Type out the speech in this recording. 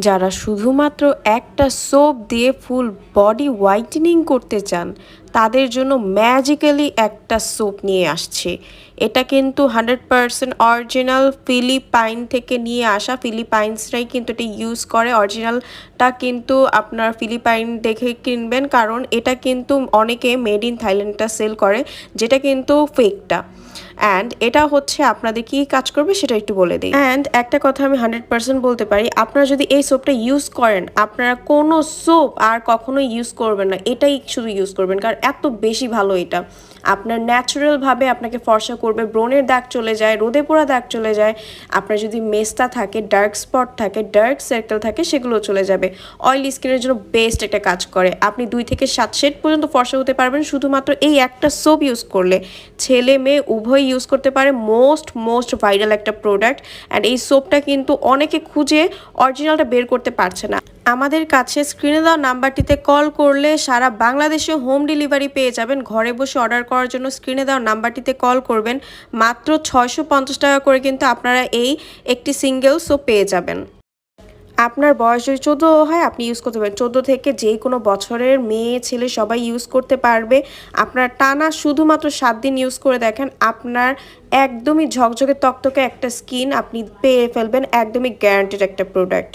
যারা শুধুমাত্র একটা সোপ দিয়ে ফুল বডি হোয়াইটেনিং করতে চান তাদের জন্য ম্যাজিক্যালি একটা সোপ নিয়ে আসছে। এটা কিন্তু হান্ড্রেড পারসেন্ট অরিজিনাল ফিলিপাইন থেকে নিয়ে আসা। ফিলিপাইন্সরাই কিন্তু এটা ইউজ করে। অরিজিনালটা কিন্তু আপনার ফিলিপাইন দেখে কিনবেন, কারণ এটা কিন্তু অনেকে মেড ইন থাইল্যান্ডটা সেল করে, যেটা কিন্তু ফেকটা অ্যান্ড এটা হচ্ছে আপনাদের কি কাজ করবে সেটা একটু বলে দিই। অ্যান্ড একটা কথা আমি হান্ড্রেড পার্সেন্ট বলতে পারি, আপনারা যদি এই সোপটা ইউজ করেন, আপনারা কোনো সোপ আর কখনোই ইউজ করবেন না। এটাই শুধু ইউজ করবেন, কারণ এত বেশি ভালো এটা। আপনার ন্যাচারালভাবে আপনাকে ফর্সা করবে, ব্রণের দাগ চলে যায়, রোদে পোড়া দাগ চলে যায়, আপনার যদি মেস্তা থাকে ডার্ক স্পট থাকে ডার্ক সার্কেল থাকে, সেগুলো চলে যাবে। অয়েলি স্কিনের জন্য বেস্ট একটা কাজ করে। আপনি দুই থেকে সাত শেড পর্যন্ত ফর্সা হতে পারবেন, শুধুমাত্র এই একটা সোপ ইউজ করলে। ছেলে, মেয়ে উভয় ইউজ করতে পারে মোস্ট মোস্ট ভাইরাল একটা প্রোডাক্ট অ্যান্ড এই সোপটা কিন্তু অনেকে খুঁজে অরিজিনালটা বের করতে পারছে না। আমাদের কাছে স্ক্রিনে দেওয়া নাম্বারটিতে কল করলে সারা বাংলাদেশে হোম ডেলিভারি পেয়ে যাবেন। ঘরে বসে অর্ডার করার জন্য স্ক্রিনে দেওয়া নাম্বারটিতে কল করবেন। মাত্র ছয়শো পঞ্চাশ টাকা করে কিন্তু আপনারা এই একটি সিঙ্গেল সোপ পেয়ে যাবেন। আপনার বয়স যদি চোদ্দ হয়, আপনি ইউজ করতে পারেন। চোদ্দ থেকে যে কোনো বছরের মেয়ে, ছেলে সবাই ইউজ করতে পারবে। আপনার টানা শুধুমাত্র সাত দিন ইউজ করে দেখেন, আপনার একদমই ঝকঝকে তকতকে একটা স্কিন আপনি পেয়ে ফেলবেন। একদমই গ্যারান্টিড একটা প্রোডাক্ট